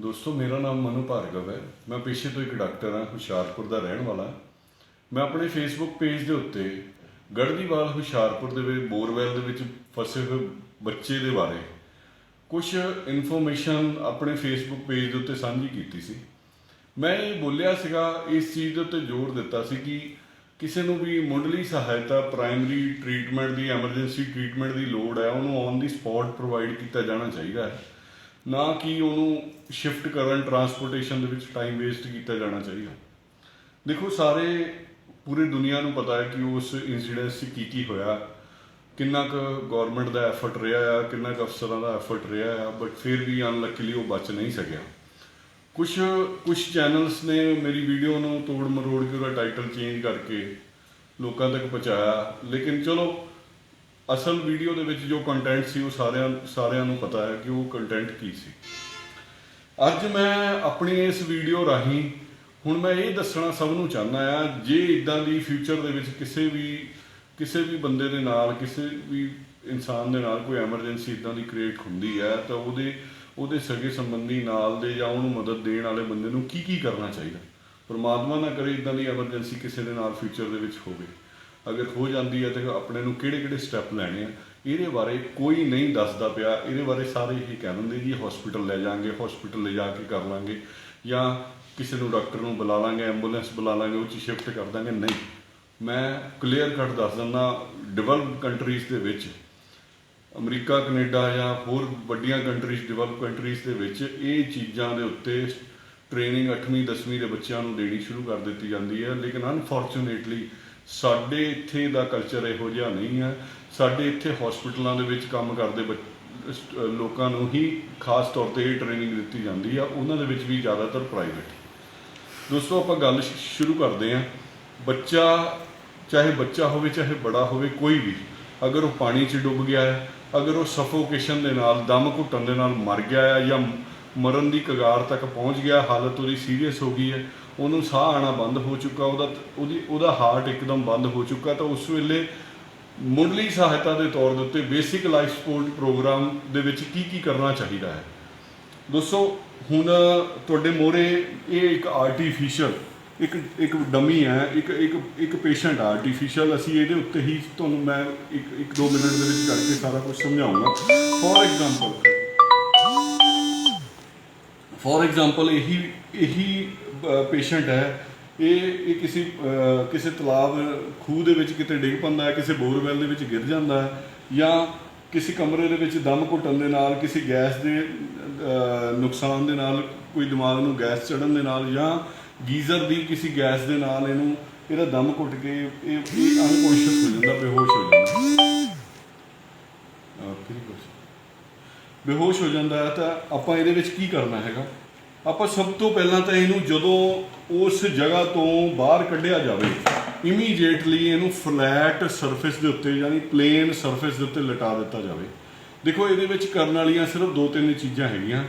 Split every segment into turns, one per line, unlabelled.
ਦੋਸਤੋ, ਮੇਰਾ ਨਾਮ ਮਨੂ ਭਾਰਗਵ ਹੈ। ਮੈਂ ਪੇਸ਼ੇ ਤੋਂ ਇੱਕ ਡਾਕਟਰ ਹਾਂ, ਹੁਸ਼ਿਆਰਪੁਰ ਦਾ ਰਹਿਣ ਵਾਲਾ। ਮੈਂ ਆਪਣੇ ਫੇਸਬੁੱਕ ਪੇਜ ਦੇ ਉੱਤੇ ਗੜਦੀਵਾਲ ਹੁਸ਼ਿਆਰਪੁਰ ਦੇ ਵਿੱਚ, ਬੋਰਵੈਲ ਦੇ ਵਿੱਚ ਫਸੇ ਹੋਏ ਬੱਚੇ ਦੇ ਬਾਰੇ ਕੁਝ ਇਨਫੋਰਮੇਸ਼ਨ ਆਪਣੇ ਫੇਸਬੁੱਕ ਪੇਜ ਦੇ ਉੱਤੇ ਸਾਂਝੀ ਕੀਤੀ ਸੀ। ਮੈਂ ਇਹ ਬੋਲਿਆ ਸੀਗਾ, ਇਸ ਚੀਜ਼ ਦੇ ਉੱਤੇ ਜ਼ੋਰ ਦਿੱਤਾ ਸੀ ਕਿ ਕਿਸੇ ਨੂੰ ਵੀ ਮੁੱਢਲੀ ਸਹਾਇਤਾ ਪ੍ਰਾਇਮਰੀ ਟ੍ਰੀਟਮੈਂਟ ਦੀ ਐਮਰਜੈਂਸੀ ਟ੍ਰੀਟਮੈਂਟ ਦੀ ਲੋੜ ਹੈ, ਉਹਨੂੰ ਔਨ ਦੀ ਸਪੌਟ ਪ੍ਰੋਵਾਈਡ ਕੀਤਾ ਜਾਣਾ ਚਾਹੀਦਾ ਹੈ। ਨਾ ਕਿ ਉਹਨੂੰ ਸ਼ਿਫਟ ਕਰਨ ਟਰਾਂਸਪੋਰਟੇਸ਼ਨ ਦੇ ਵਿੱਚ ਟਾਈਮ ਵੇਸਟ ਕੀਤਾ ਜਾਣਾ ਚਾਹੀਦਾ। ਦੇਖੋ, ਸਾਰੇ ਪੂਰੀ ਦੁਨੀਆ ਨੂੰ ਪਤਾ ਹੈ ਕਿ ਉਸ ਇਨਸੀਡੈਂਸ 'ਚ ਕੀ ਕੀ ਹੋਇਆ। ਕਿੰਨਾ ਕੁ ਗਵਰਨਮੈਂਟ ਦਾ ਐਫਰਟ ਰਿਹਾ ਆ, ਕਿੰਨਾ ਕੁ ਅਫਸਰਾਂ ਦਾ ਐਫਰਟ ਰਿਹਾ ਆ ਬਟ ਫਿਰ ਵੀ ਅਨਲੱਕੀਲੀ ਉਹ ਬਚ ਨਹੀਂ ਸਕਿਆ। ਕੁਝ ਕੁਝ ਚੈਨਲਸ ਨੇ ਮੇਰੀ ਵੀਡੀਓ ਨੂੰ ਤੋੜ ਮਰੋੜ ਕੇ ਉਹਦਾ ਟਾਈਟਲ ਚੇਂਜ ਕਰਕੇ ਲੋਕਾਂ ਤੱਕ ਪਹੁੰਚਾਇਆ। ਲੇਕਿਨ ਚਲੋ ਅਸਲ ਵੀਡੀਓ ਦੇ ਵਿੱਚ ਜੋ ਕੰਟੈਂਟ ਸੀ ਉਹ ਸਾਰਿਆਂ ਸਾਰਿਆਂ ਨੂੰ ਪਤਾ ਹੈ ਕਿ ਉਹ ਕੰਟੈਂਟ ਕੀ ਸੀ। ਅੱਜ ਮੈਂ ਆਪਣੀ ਇਸ ਵੀਡੀਓ ਰਾਹੀਂ ਹੁਣ ਮੈਂ ਇਹ ਦੱਸਣਾ ਸਭ ਨੂੰ ਚਾਹੁੰਦਾ ਆ ਜੇ ਇਦਾਂ ਦੀ ਫਿਊਚਰ ਦੇ ਵਿੱਚ ਕਿਸੇ ਵੀ ਕਿਸੇ ਵੀ ਬੰਦੇ ਦੇ ਨਾਲ, ਕਿਸੇ ਵੀ ਇਨਸਾਨ ਦੇ ਨਾਲ ਕੋਈ ਐਮਰਜੈਂਸੀ ਇਦਾਂ ਦੀ ਕ੍ਰੀਏਟ ਹੁੰਦੀ ਹੈ, ਤਾਂ ਉਹਦੇ ਉਹਦੇ ਸਗੇ ਸੰਬੰਧੀ ਨਾਲ ਦੇ ਜਾਂ ਉਹਨੂੰ ਮਦਦ ਦੇਣ ਵਾਲੇ ਬੰਦੇ ਨੂੰ ਕੀ ਕੀ ਕਰਨਾ ਚਾਹੀਦਾ? ਪਰਮਾਤਮਾ ਨਾ ਕਰੇ ਇਦਾਂ ਦੀ ਐਮਰਜੈਂਸੀ ਕਿਸੇ ਦੇ ਨਾਲ ਫਿਊਚਰ ਦੇ ਵਿੱਚ ਹੋਵੇ। ਅਗਰ ਹੋ ਜਾਂਦੀ ਹੈ ਤਾਂ ਆਪਣੇ ਨੂੰ ਕਿਹੜੇ ਕਿਹੜੇ ਸਟੈਪ ਲੈਣੇ ਆ, ਇਹਦੇ ਬਾਰੇ ਕੋਈ ਨਹੀਂ ਦੱਸਦਾ ਪਿਆ। ਇਹਦੇ ਬਾਰੇ ਸਾਰੇ ਹੀ ਕਹਿ ਦਿੰਦੇ ਜੀ ਹਸਪੀਟਲ ਲੈ ਜਾਾਂਗੇ ਹਸਪੀਟਲ ਲੈ ਜਾ ਕੇ ਕਰ ਲਾਂਗੇ। ਜਾਂ ਕਿਸੇ ਨੂੰ ਡਾਕਟਰ ਨੂੰ ਬੁਲਾ ਲਾਂਗੇ ਐਂਬੂਲੈਂਸ ਬੁਲਾ ਲਾਂਗੇ, ਉਹ ਚ ਸ਼ਿਫਟ ਕਰ ਦਾਂਗੇ। ਨਹੀਂ। ਮੈਂ ਕਲੀਅਰ ਕੱਟ ਦੱਸ ਦਿੰਦਾ ਡਿਵੈਲਪ ਕੰਟਰੀਜ਼ ਦੇ ਵਿੱਚ, ਅਮਰੀਕਾ, ਕੈਨੇਡਾ ਜਾਂ ਹੋਰ ਵੱਡੀਆਂ ਕੰਟਰੀਜ਼ ਡਿਵੈਲਪ ਕੰਟਰੀਜ਼ ਦੇ ਵਿੱਚ ਇਹ ਚੀਜ਼ਾਂ ਦੇ ਉੱਤੇ ਟ੍ਰੇਨਿੰਗ 8ਵੀਂ 10ਵੀਂ ਦੇ ਬੱਚਿਆਂ ਨੂੰ ਦੇਣੀ ਸ਼ੁਰੂ ਕਰ ਦਿੱਤੀ ਜਾਂਦੀ ਹੈ। ਲੇਕਿਨ ਅਨਫੋਰਚੂਨੇਟਲੀ ਸਾਡੇ ਇੱਥੇ ਦਾ ਕਲਚਰ ਇਹੋ ਜਿਹਾ ਨਹੀਂ ਹੈ। ਸਾਡੇ ਇੱਥੇ ਹਸਪੀਟਲਾਂ ਦੇ ਵਿੱਚ ਕੰਮ ਕਰਦੇ ਬੱਚ- ਲੋਕਾਂ ਨੂੰ ਹੀ ਖਾਸ ਤੌਰ ਤੇ ਇਹ ਟ੍ਰੇਨਿੰਗ ਦਿੱਤੀ ਜਾਂਦੀ ਆ। ਉਹਨਾਂ ਦੇ ਵਿੱਚ ਵੀ ਜ਼ਿਆਦਾਤਰ ਪ੍ਰਾਈਵੇਟ ਦੋਸਤੋ, ਆਪਾਂ ਗੱਲ ਸ਼ੁਰੂ ਕਰਦੇ ਹਾਂ। ਬੱਚਾ, ਚਾਹੇ ਬੱਚਾ ਹੋਵੇ, ਚਾਹੇ ਬੜਾ ਹੋਵੇ, ਕੋਈ ਵੀ, ਅਗਰ ਉਹ ਪਾਣੀ 'ਚ ਡੁੱਬ ਗਿਆ ਹੈ, ਅਗਰ ਉਹ ਸਫੋਕੇਸ਼ਨ ਦੇ ਨਾਲ, ਦਮ ਘੁੱਟਣ ਦੇ ਨਾਲ ਮਰ ਗਿਆ ਹੈ ਜਾਂ ਮਰਨ ਦੀ ਕਗਾਰ ਤੱਕ ਪਹੁੰਚ ਗਿਆ, ਹਾਲਤ ਉਹਦੀ ਸੀਰੀਅਸ ਹੋ ਗਈ ਹੈ। ਉਹਨੂੰ ਸਾਹ ਆਣਾ ਬੰਦ ਹੋ ਚੁੱਕਾ, ਉਹਦਾ ਉਹਦੀ, ਉਹਦਾ ਹਾਰਟ ਇੱਕਦਮ ਬੰਦ ਹੋ ਚੁੱਕਾ, ਤਾਂ ਉਸ ਵੇਲੇ ਮੁੱਢਲੀ ਸਹਾਇਤਾ ਦੇ ਤੌਰ ਦੇ ਉੱਤੇ ਬੇਸਿਕ ਲਾਈਫ ਸਪੋਰਟ ਪ੍ਰੋਗਰਾਮ ਦੇ ਵਿੱਚ ਕੀ ਕੀ ਕਰਨਾ ਚਾਹੀਦਾ ਹੈ? ਦੋਸਤੋ, ਹੁਣ ਤੁਹਾਡੇ ਮੋਰੇ ਇਹ ਇੱਕ ਆਰਟੀਫੀਸ਼ੀਅਲ ਇੱਕ ਇੱਕ ਡਮੀ ਹੈ, ਇੱਕ ਇੱਕ ਇੱਕ ਪੇਸ਼ੈਂਟ ਆਰਟੀਫੀਸ਼ੀਅਲ ਅਸੀਂ ਇਹਦੇ ਉੱਤੇ ਹੀ ਤੁਹਾਨੂੰ ਮੈਂ ਇੱਕ ਇੱਕ ਦੋ ਮਿੰਟ ਦੇ ਵਿੱਚ ਕਰਕੇ ਸਾਰਾ ਕੁਝ ਸਮਝਾਉਂਗਾ। ਫੋਰ ਐਗਜ਼ਾਮਪਲ ਫੋਰ ਐਗਜ਼ਾਮਪਲ ਇਹੀ ਇਹੀ ਪੇਸ਼ੈਂਟ ਹੈ, ਇਹ ਇਹ ਕਿਸੇ ਕਿਸੇ ਤਲਾਬ, ਖੂਹ ਦੇ ਵਿੱਚ ਕਿਤੇ ਡਿੱਗ ਪੈਂਦਾ ਹੈ, ਕਿਸੇ ਬੋਰਵੈਲ ਦੇ ਵਿੱਚ ਗਿਰ ਜਾਂਦਾ ਹੈ, ਜਾਂ ਕਿਸੇ ਕਮਰੇ ਦੇ ਵਿੱਚ ਦਮ ਘੁੱਟਣ ਦੇ ਨਾਲ, ਕਿਸੇ ਗੈਸ ਦੇ ਨੁਕਸਾਨ ਦੇ ਨਾਲ, ਕੋਈ ਦਿਮਾਗ ਨੂੰ ਗੈਸ ਚੜਨ ਦੇ ਨਾਲ, ਜਾਂ ਗੀਜ਼ਰ ਦੀ ਕਿਸੇ ਗੈਸ ਦੇ ਨਾਲ ਇਹਨੂੰ, ਇਹਦਾ ਦਮ ਘੁੱਟ ਕੇ ਇਹ ਇਹ ਅਨਕੌਂਸ਼ੀਅਸ ਹੋ ਜਾਂਦਾ, ਬੇਹੋਸ਼ ਹੋ ਜਾਂਦਾ। ਬੇਹੋਸ਼ ਹੋ ਜਾਂਦਾ ਹੈ ਤਾਂ ਆਪਾਂ ਇਹਦੇ ਵਿੱਚ ਕੀ ਕਰਨਾ ਹੈਗਾ? ਆਪਾਂ ਸਭ ਤੋਂ ਪਹਿਲਾਂ ਤਾਂ ਇਹਨੂੰ ਜਦੋਂ ਉਸ ਜਗ੍ਹਾ ਤੋਂ ਬਾਹਰ ਕੱਢਿਆ ਜਾਵੇ ਇਮੀਡੀਏਟਲੀ ਇਹਨੂੰ ਫਲੈਟ ਸਰਫੇਸ ਦੇ ਉੱਤੇ ਯਾਨੀ ਪਲੇਨ ਸਰਫੇਸ ਦੇ ਉੱਤੇ ਲਟਾ ਦਿੱਤਾ ਜਾਵੇ। ਦੇਖੋ, ਇਹਦੇ ਵਿੱਚ ਕਰਨ ਵਾਲੀਆਂ ਸਿਰਫ ਦੋ ਤਿੰਨ ਚੀਜ਼ਾਂ ਹੈਗੀਆਂ।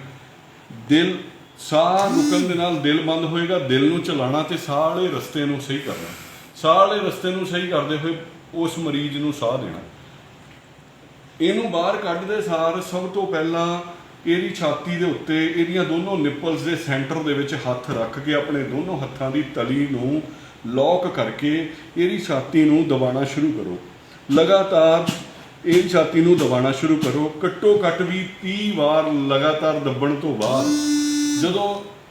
ਦਿਲ, ਸਾਹ ਰੁਕਣ ਦੇ ਨਾਲ ਦਿਲ ਬੰਦ ਹੋਏਗਾ, ਦਿਲ ਨੂੰ ਚਲਾਣਾ ਤੇ ਸਾਹ ਵਾਲੇ ਰਸਤੇ ਨੂੰ ਸਹੀ ਕਰਨਾ। ਸਾਹ ਵਾਲੇ ਰਸਤੇ ਨੂੰ ਸਹੀ ਕਰਦੇ ਹੋਏ ਉਸ ਮਰੀਜ਼ ਨੂੰ ਸਾਹ ਦੇਣਾ। ਇਹਨੂੰ ਬਾਹਰ ਕੱਢਦੇ ਸਾਰ, ਸਭ ਤੋਂ ਪਹਿਲਾਂ ਇਹਦੀ ਛਾਤੀ ਦੇ ਉੱਤੇ ਇਹਦੀਆਂ ਦੋਨੋਂ ਨਿੱਪਲਸ ਦੇ ਸੈਂਟਰ ਦੇ ਵਿੱਚ ਹੱਥ ਰੱਖ ਕੇ ਆਪਣੇ ਦੋਨੋਂ ਹੱਥਾਂ ਦੀ ਤਲੀ ਨੂੰ ਲੌਕ ਕਰਕੇ ਇਹਦੀ ਛਾਤੀ ਨੂੰ ਦਬਾਉਣਾ ਸ਼ੁਰੂ ਕਰੋ। ਲਗਾਤਾਰ ਇਹਦੀ ਛਾਤੀ ਨੂੰ ਦਬਾਉਣਾ ਸ਼ੁਰੂ ਕਰੋ। ਘੱਟੋ ਘੱਟ ਵੀ 30 ਵਾਰ ਲਗਾਤਾਰ ਦੱਬਣ ਤੋਂ ਬਾਅਦ ਜਦੋਂ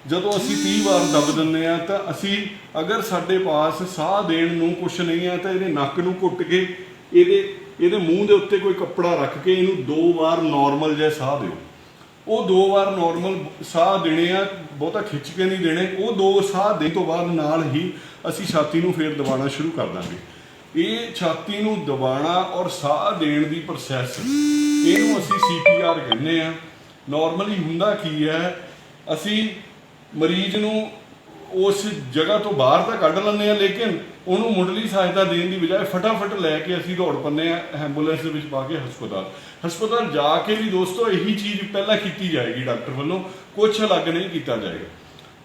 ਜਦੋਂ ਅਸੀਂ 30 ਵਾਰ ਦੱਬ ਦਿੰਦੇ ਆ ਤਾਂ ਅਸੀਂ ਅਗਰ ਸਾਡੇ ਪਾਸ ਸਾਹ ਦੇਣ ਨੂੰ ਕੁਝ ਨਹੀਂ ਹੈ ਤਾਂ ਇਹਦੇ ਨੱਕ ਨੂੰ ਘੁੱਟ ਕੇ ਇਹਦੇ ਇਹਦੇ ਮੂੰਹ ਦੇ ਉੱਤੇ ਕੋਈ ਕੱਪੜਾ ਰੱਖ ਕੇ ਇਹਨੂੰ ਦੋ ਵਾਰ ਨਾਰਮਲ ਜਿਹਾ ਸਾਹ ਦਿਓ। ਉਹ ਦੋ ਵਾਰ ਨਾਰਮਲ ਸਾਹ ਦੇਣੇ ਆ, ਬਹੁਤਾ ਖਿੱਚ ਕੇ ਨਹੀਂ ਦੇਣੇ। ਉਹ ਦੋ ਸਾਹ ਦੇਣ ਤੋਂ ਬਾਅਦ ਨਾਲ ਹੀ ਅਸੀਂ ਛਾਤੀ ਨੂੰ ਫੇਰ ਦਬਾਉਣਾ ਸ਼ੁਰੂ ਕਰ ਦਾਂਗੇ। ਇਹ ਛਾਤੀ ਨੂੰ ਦਬਾਉਣਾ ਔਰ ਸਾਹ ਦੇਣ ਦੀ ਪ੍ਰੋਸੈਸ ਇਹਨੂੰ ਅਸੀਂ ਸੀਪੀਆਰ ਕਹਿੰਦੇ ਆ। ਨਾਰਮਲੀ ਹੁੰਦਾ ਕੀ ਹੈ, ਅਸੀਂ ਮਰੀਜ਼ ਨੂੰ ਉਸ ਜਗ੍ਹਾ ਤੋਂ ਬਾਹਰ ਤਾਂ ਕੱਢ ਲੈਂਦੇ ਆ, ਲੇਕਿਨ ਉਹਨੂੰ ਮੁੱਢਲੀ ਸਹਾਇਤਾ ਦੇਣ ਦੀ ਬਜਾਏ ਫਟਾਫਟ ਲੈ ਕੇ ਅਸੀਂ ਦੌੜ ਪੰਨੇ ਆ, ਐਂਬੂਲੈਂਸ ਦੇ ਵਿੱਚ ਪਾ ਕੇ ਹਸਪਤਾਲ। ਹਸਪਤਾਲ ਜਾ ਕੇ ਵੀ ਦੋਸਤੋ, ਇਹੀ ਚੀਜ਼ ਪਹਿਲਾਂ ਕੀਤੀ ਜਾਏਗੀ ਡਾਕਟਰ ਵੱਲੋਂ ਕੁਝ ਅਲੱਗ ਨਹੀਂ ਕੀਤਾ ਜਾਏਗਾ।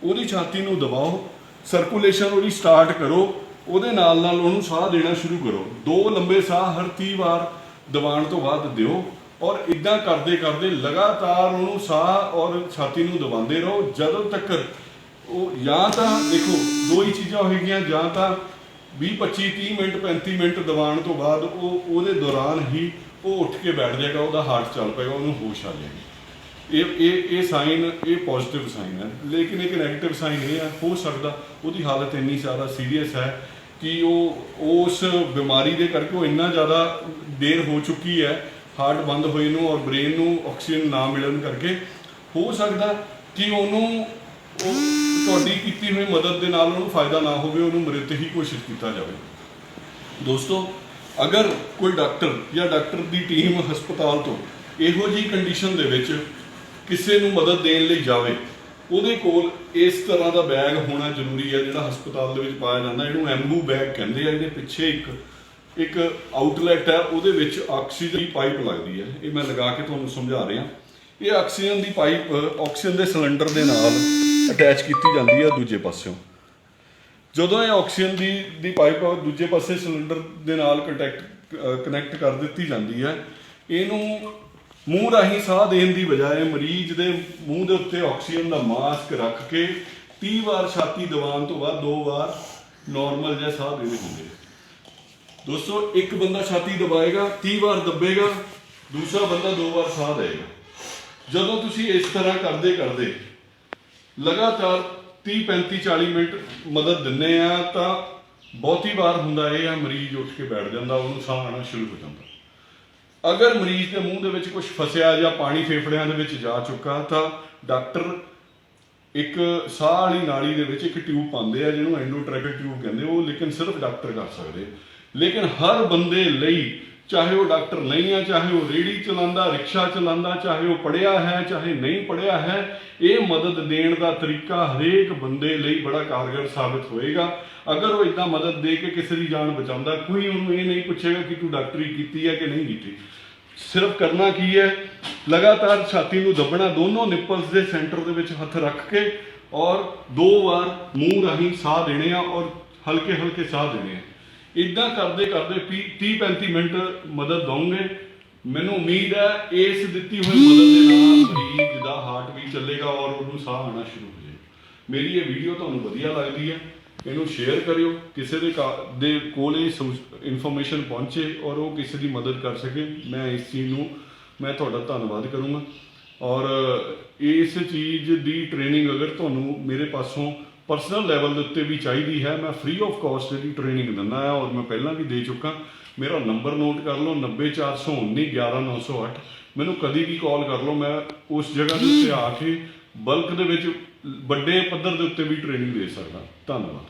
ਉਹਦੀ ਛਾਤੀ ਨੂੰ ਦਬਾਓ ਸਰਕੂਲੇਸ਼ਨ ਉਹਦੀ ਸਟਾਰਟ ਕਰੋ, ਉਹਦੇ ਨਾਲ ਨਾਲ ਉਹਨੂੰ ਸਾਹ ਦੇਣਾ ਸ਼ੁਰੂ ਕਰੋ। ਦੋ ਲੰਬੇ ਸਾਹ ਹਰ 30 ਵਾਰ ਦਬਾਉਣ ਤੋਂ ਬਾਅਦ ਦਿਓ ਔਰ ਇਦਾਂ ਕਰਦੇ ਕਰਦੇ ਲਗਾਤਾਰ ਉਹਨੂੰ ਸਾਹ ਔਰ ਛਾਤੀ ਨੂੰ ਦਬਾਉਂਦੇ ਰਹੋ, ਜਦੋਂ ਤੱਕ ਉਹ ਜਾਂ ਤਾਂ ਦੇਖੋ, ਦੋ ਹੀ ਚੀਜ਼ਾਂ ਹੋਏਗੀਆਂ, ਜਾਂ ਤਾਂ 20 25 30 ਮਿੰਟ 35 ਮਿੰਟ ਦਬਾਉਣ ਤੋਂ ਬਾਅਦ ਉਹ ਉਹਦੇ ਦੌਰਾਨ ਹੀ ਉਹ ਉੱਠ ਕੇ ਬੈਠ ਜਾਏਗਾ, ਉਹਦਾ ਹਾਰਟ ਚੱਲ ਪਏਗਾ, ਉਹਨੂੰ ਹੋਸ਼ ਆ ਜਾਏਗੀ। ਇਹ ਇਹ ਇਹ ਸਾਈਨ ਇਹ ਪੋਜ਼ਿਟਿਵ ਸਾਈਨ ਹੈ। ਲੇਕਿਨ ਇੱਕ ਨੈਗੇਟਿਵ ਸਾਈਨ ਇਹ ਹੈ ਹੋ ਸਕਦਾ ਉਹਦੀ ਹਾਲਤ ਇੰਨੀ ਜ਼ਿਆਦਾ ਸੀਰੀਅਸ ਹੈ ਕਿ ਉਹ ਉਸ ਬਿਮਾਰੀ ਦੇ ਕਰਕੇ ਉਹ ਇੰਨਾ ਜ਼ਿਆਦਾ ਦੇਰ ਹੋ ਚੁੱਕੀ ਹੈ, ਹਾਰਟ ਬੰਦ ਹੋਏ ਨੂੰ ਔਰ ਬ੍ਰੇਨ ਨੂੰ ਆਕਸੀਜਨ ਨਾ ਮਿਲਣ ਕਰਕੇ। ਹੋ ਸਕਦਾ ਕਿ ਉਹਨੂੰ ਉਹ ਤੁਹਾਡੀ ਕੀਤੀ ਹੋਈ ਮਦਦ ਦੇ ਨਾਲ ਉਹਨੂੰ ਫਾਇਦਾ ਨਾ ਹੋਵੇ, ਉਹਨੂੰ ਮ੍ਰਿਤ ਹੀ ਘੋਸ਼ਿਤ ਕੀਤਾ ਜਾਵੇ। ਦੋਸਤੋ, ਅਗਰ ਕੋਈ ਡਾਕਟਰ ਜਾਂ ਡਾਕਟਰ ਦੀ ਟੀਮ ਹਸਪਤਾਲ ਤੋਂ ਇਹੋ ਜੀ ਕੰਡੀਸ਼ਨ ਦੇ ਵਿੱਚ ਕਿਸੇ ਨੂੰ ਮਦਦ ਦੇਣ ਲਈ ਜਾਵੇ, ਉਹਦੇ ਕੋਲ ਇਸ ਤਰ੍ਹਾਂ ਦਾ ਬੈਗ ਹੋਣਾ ਜ਼ਰੂਰੀ ਹੈ, ਜਿਹੜਾ ਹਸਪਤਾਲ ਦੇ ਵਿੱਚ ਪਾਇਆ ਜਾਂਦਾ। ਇਹਨੂੰ ਐਮਬੂ ਬੈਗ ਕਹਿੰਦੇ ਆ, ਇਹਦੇ ਪਿੱਛੇ ਇੱਕ ਇੱਕ ਆਊਟਲੈਟ ਹੈ, ਉਹਦੇ ਵਿੱਚ ਆਕਸੀਜਨ ਦੀ ਪਾਈਪ ਲੱਗਦੀ ਹੈ। ਇਹ ਮੈਂ ਲਗਾ ਕੇ ਤੁਹਾਨੂੰ ਸਮਝਾ ਰਿਹਾ। ਇਹ ਆਕਸੀਜਨ ਦੀ ਪਾਈਪ ਆਕਸੀਜਨ ਦੇ ਸਿਲੰਡਰ ਦੇ ਨਾਲ ਅਟੈਚ ਕੀਤੀ ਜਾਂਦੀ ਹੈ ਦੂਜੇ ਪਾਸਿਓਂ ਜਦੋਂ ਇਹ ਆਕਸੀਜਨ ਦੀ ਦੀ ਪਾਈਪ ਦੂਜੇ ਪਾਸੇ ਸਿਲੰਡਰ ਦੇ ਨਾਲ ਕੰਟੈਕਟ ਕਨੈਕਟ ਕਰ ਦਿੱਤੀ ਜਾਂਦੀ ਹੈ ਇਹਨੂੰ ਮੂੰਹ ਰਾਹੀਂ ਸਾਹ ਦੇਣ ਦੀ ਬਜਾਏ ਮਰੀਜ਼ ਦੇ ਮੂੰਹ ਦੇ ਉੱਤੇ ਆਕਸੀਜਨ ਦਾ ਮਾਸਕ ਰੱਖ ਕੇ 30 ਵਾਰ ਛਾਤੀ ਦਬਾਉਣ ਤੋਂ ਬਾਅਦ ਦੋ ਵਾਰ ਨਾਰਮਲ ਜਿਹਾ ਸਾਹ ਦੇਣੇ ਹੁੰਦੇ ਦੋਸਤੋ, ਇੱਕ ਬੰਦਾ ਛਾਤੀ ਦਬਾਏਗਾ 30 ਵਾਰ ਦੱਬੇਗਾ, ਦੂਸਰਾ ਬੰਦਾ ਦੋ ਵਾਰ ਸਾਹ ਦੇਗਾ ਜਦੋਂ ਤੁਸੀਂ ਇਸ ਤਰ੍ਹਾਂ ਕਰਦੇ ਕਰਦੇ ਲਗਾਤਾਰ 30 35 40 ਮਿੰਟ ਮਦਦ ਦਿੰਨੇ ਆ, ਤਾਂ ਬਹੁਤੀ ਵਾਰ ਹੁੰਦਾ ਇਹ ਆ, ਮਰੀਜ਼ ਉੱਠ ਕੇ ਬੈਠ ਜਾਂਦਾ, ਉਹਨੂੰ ਸਾਹ ਆਉਣਾ ਸ਼ੁਰੂ ਹੋ ਜਾਂਦਾ। ਅਗਰ ਮਰੀਜ਼ ਦੇ ਮੂੰਹ ਦੇ ਵਿੱਚ ਕੁਝ ਫਸਿਆ ਜਾਂ ਪਾਣੀ ਫੇਫੜਿਆਂ ਦੇ ਵਿੱਚ ਜਾ ਚੁੱਕਾ, ਤਾਂ ਡਾਕਟਰ ਇੱਕ ਸਾਹ ਵਾਲੀ ਨਾਲੀ ਦੇ ਵਿੱਚ ਇੱਕ ਟਿਊਬ ਪਾਉਂਦੇ ਆ, ਜਿਹਨੂੰ ਐਂਡੋਟ੍ਰੈਕਿਕ ਟਿਊਬ ਕਹਿੰਦੇ ਉਹ ਲੇਕਿਨ ਸਿਰਫ ਡਾਕਟਰ ਕਰ ਸਕਦੇ ਲੇਕਿਨ ਹਰ ਬੰਦੇ ਲਈ ਚਾਹੇ ਉਹ ਡਾਕਟਰ ਨਹੀਂ ਆ, ਚਾਹੇ ਉਹ ਰੇੜੀ ਚਲਾਉਂਦਾ, ਰਿਕਸ਼ਾ ਚਲਾਉਂਦਾ, ਚਾਹੇ ਉਹ ਪੜਿਆ ਹੈ, ਚਾਹੇ ਨਹੀਂ ਪੜਿਆ ਹੈ, ਇਹ ਮਦਦ ਦੇਣ ਦਾ ਤਰੀਕਾ ਹਰੇਕ ਬੰਦੇ ਲਈ ਬੜਾ ਕਾਰਗਰ ਸਾਬਿਤ ਹੋਏਗਾ। ਅਗਰ ਉਹ ਇਦਾਂ ਮਦਦ ਦੇ ਕੇ ਕਿਸੇ ਦੀ ਜਾਨ ਬਚਾਉਂਦਾ, ਕੋਈ ਉਹਨੂੰ ਇਹ ਨਹੀਂ ਪੁੱਛੇਗਾ ਕਿ ਤੂੰ ਡਾਕਟਰੀ ਕੀਤੀ ਹੈ ਕਿ ਨਹੀਂ ਕੀਤੀ। ਸਿਰਫ ਕਰਨਾ ਕੀ ਹੈ? ਲਗਾਤਾਰ ਛਾਤੀ ਨੂੰ ਦੱਬਣਾ, ਦੋਨੋਂ ਨਿਪਲਸ ਦੇ ਸੈਂਟਰ ਦੇ ਵਿੱਚ ਹੱਥ ਰੱਖ ਕੇ ਔਰ ਦੋ ਵਾਰ ਮੂੰਹ ਰਾਹੀਂ ਸਾਹ ਦੇਣੇ ਆ ਔਰ ਹਲਕੇ ਹਲਕੇ ਸਾਹ ਦੇਣੇ ਆ। ਇਦਾਂ ਕਰਦੇ ਕਰਦੇ 30 35 ਮਿੰਟ ਮਦਦ ਦਵਾਂਗੇ ਮੈਨੂੰ ਉਮੀਦ ਹੈ ਇਸ ਦਿੱਤੀ ਹੋਈ ਮਦਦ ਦੇ ਨਾਲ ਮਰੀਜ਼ ਦਾ ਹਾਰਟ ਵੀ ਚੱਲੇਗਾ ਔਰ ਉਹਨੂੰ ਸਾਹ ਆਉਣਾ ਸ਼ੁਰੂ ਹੋ ਜਾਏਗਾ। ਮੇਰੀ ਇਹ ਵੀਡੀਓ ਤੁਹਾਨੂੰ ਵਧੀਆ ਲੱਗਦੀ ਹੈ। ਇਹਨੂੰ ਸ਼ੇਅਰ ਕਰਿਓ, ਕਿਸੇ ਦੇ ਕਾ- ਦੇ ਕੋਲ ਇਹ ਇਨਫੋਰਮੇਸ਼ਨ ਪਹੁੰਚੇ ਔਰ ਉਹ ਕਿਸੇ ਦੀ ਮਦਦ ਕਰ ਸਕੇ। ਮੈਂ ਇਸ ਚੀਜ਼ ਨੂੰ, ਮੈਂ ਤੁਹਾਡਾ ਧੰਨਵਾਦ ਕਰੂੰਗਾ। ਔਰ ਇਸ ਚੀਜ਼ ਦੀ ਟ੍ਰੇਨਿੰਗ ਅਗਰ ਤੁਹਾਨੂੰ ਮੇਰੇ ਪਾਸੋਂ ਪਰਸਨਲ ਲੈਵਲ ਦੇ ਉੱਤੇ ਵੀ ਚਾਹੀਦੀ ਹੈ। ਮੈਂ ਫ੍ਰੀ ਆਫ ਕਾਸਟ ਜਿਹੜੀ ਟ੍ਰੇਨਿੰਗ ਦਿੰਦਾ ਹਾਂ ਔਰ ਮੈਂ ਪਹਿਲਾਂ ਵੀ ਦੇ ਚੁੱਕਾ। ਮੇਰਾ ਨੰਬਰ ਨੋਟ ਕਰ ਲਓ 90419 11908 ਮੈਨੂੰ ਕਦੀ ਵੀ ਕਾਲ ਕਰ ਲਓ, ਮੈਂ ਉਸ ਜਗ੍ਹਾ ਦੇ ਉੱਤੇ ਆ ਕੇ ਬਲਕ ਦੇ ਵਿੱਚ ਵੱਡੇ ਪੱਧਰ ਦੇ ਉੱਤੇ ਵੀ ਟ੍ਰੇਨਿੰਗ ਦੇ ਸਕਦਾ। ਧੰਨਵਾਦ।